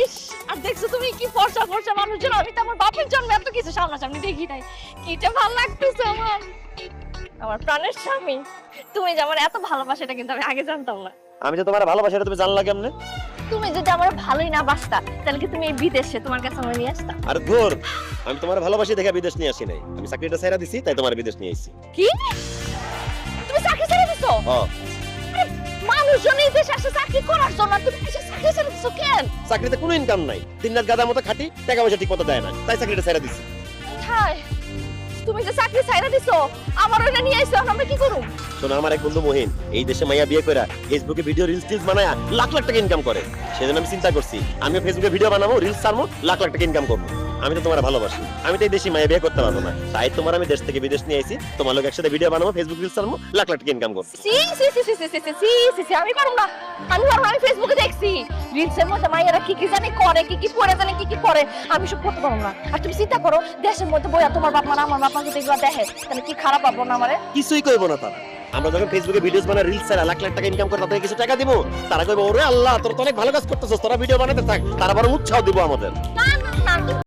ইস আর দেখছ তুমি কি ফর্সা ফর্সা মানুষজন? আমি তো আমার বাপের জন্ম এত কিছু সামনাসামনি দেখি নাই। কিটা ভালো লাগতেছে আমার। আমার প্রাণের স্বামী। তুমি যে আমার এত ভালোবাসা এটা কিন্তু আমি আগে জানতাম না। আমি যে তোমার ভালোবাসা এটা তুমি জানলা কেমনে? তুমি যদি আমার ভালোই না বাসতা তাহলে কি তুমি এই বিদেশে তোমার কাছে আমার নিয়ে আসতা? আরে ধর আমি তোমার ভালোবাসি দেখে বিদেশ নিয়ে আসি নাই। আমি চাকরিটা ছেড়ে দিছি তাই তোমার বিদেশ নিয়ে আসছি। কি? তুমি চাকরি ছেড়ে দিছো? হ্যাঁ মানুষজন এই দেশে করার জন্য তুমি দেশে চাকরি ছেড়ে দিছো কেন? চাকরিতে কোনো ইনকাম নাই। দিন রাত গাদার মতো খাটি টাকা পয়সা ঠিক মতো দেয় না। তাই চাকরিটা ছেড়ে দিছি। তুমি যে চাকরি ছাইরা দিছো আমার ওটা নিয়ে আইছো আমরা কি করুম শোনো আমার এক বন্ধু মহিন এই দেশে মাইয়া বিয়ে করে ফেসবুকে ভিডিও রিলস টিলস বানায় লাখ লাখ টাকা ইনকাম করে। সেজন্য আমি চিন্তা করছি আমিও ফেসবুকে ভিডিও বানাবো রিলস ছাড়বো লাখ লাখ টাকা ইনকাম করব। আমি তো তোমার ভালোবাসি। আমি তো এই দেশে মাইয়া বিয়ে করতে পারব না। তাই তোমার আমি দেশ থেকে বিদেশ নিয়ে আইছি। তোমার লোক একসাথে ভিডিও বানাবো ফেসবুক রিলস ছাড়বো লাখ লাখ টাকা ইনকাম করব। সি সি সি সি সি সি সি সি সি আমি পারুম না। আমি না, আমি ফেসবুকে দেখছি। রিলসের মধ্যে মাইয়ারা কি কি জানে করে কি কি পরে জানে কি কি করে। আমি সব করতে পারব না। আর তুমি চিন্তা করো দেশের মধ্যে বইয়া তোমার বাপ মা আমার বাপ মা যদি এগুলো দেখে। তাহলে কি খারাপ পাবো না আমারে? কিছুই করব না তারা। আমরা যখন ফেসবুকে ভিডিওস বানাই রিলস আর লাখ লাখ টাকা ইনকাম করে তাদের কিছু টাকা দিব? তারা কইবো ওরে আল্লাহ তোর তো অনেক ভালো কাজ করতেছস তোরা ভিডিও বানাতে থাক। তারা বরং উৎসাহ দিব আমাদের। না না না। তুমি